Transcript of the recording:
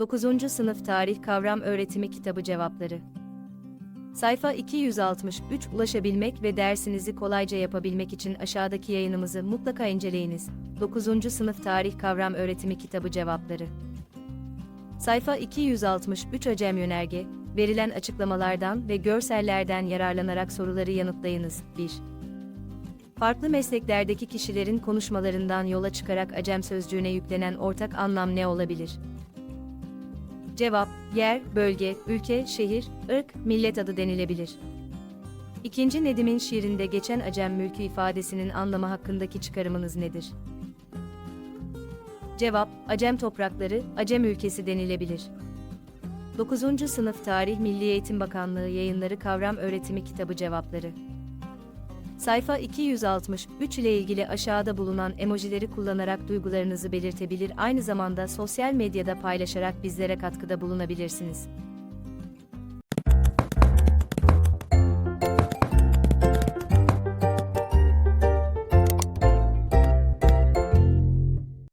9. Sınıf Tarih Kavram Öğretimi Kitabı Cevapları Sayfa 263 Ulaşabilmek ve dersinizi kolayca yapabilmek için aşağıdaki yayınımızı mutlaka inceleyiniz. 9. Sınıf Tarih Kavram Öğretimi Kitabı Cevapları Sayfa 263 Acem Yönerge Verilen açıklamalardan ve görsellerden yararlanarak soruları yanıtlayınız. 1. Farklı mesleklerdeki kişilerin konuşmalarından yola çıkarak acem sözcüğüne yüklenen ortak anlam ne olabilir? Cevap, yer, bölge, ülke, şehir, ırk, millet adı denilebilir. İkinci Nedim'in şiirinde geçen acem mülkü ifadesinin anlamı hakkındaki çıkarımınız nedir? Cevap, acem toprakları, acem ülkesi denilebilir. 9. Sınıf Tarih Milli Eğitim Bakanlığı Yayınları Kavram Öğretimi Kitabı Cevapları Sayfa 263 ile ilgili aşağıda bulunan emojileri kullanarak duygularınızı belirtebilir aynı zamanda sosyal medyada paylaşarak bizlere katkıda bulunabilirsiniz.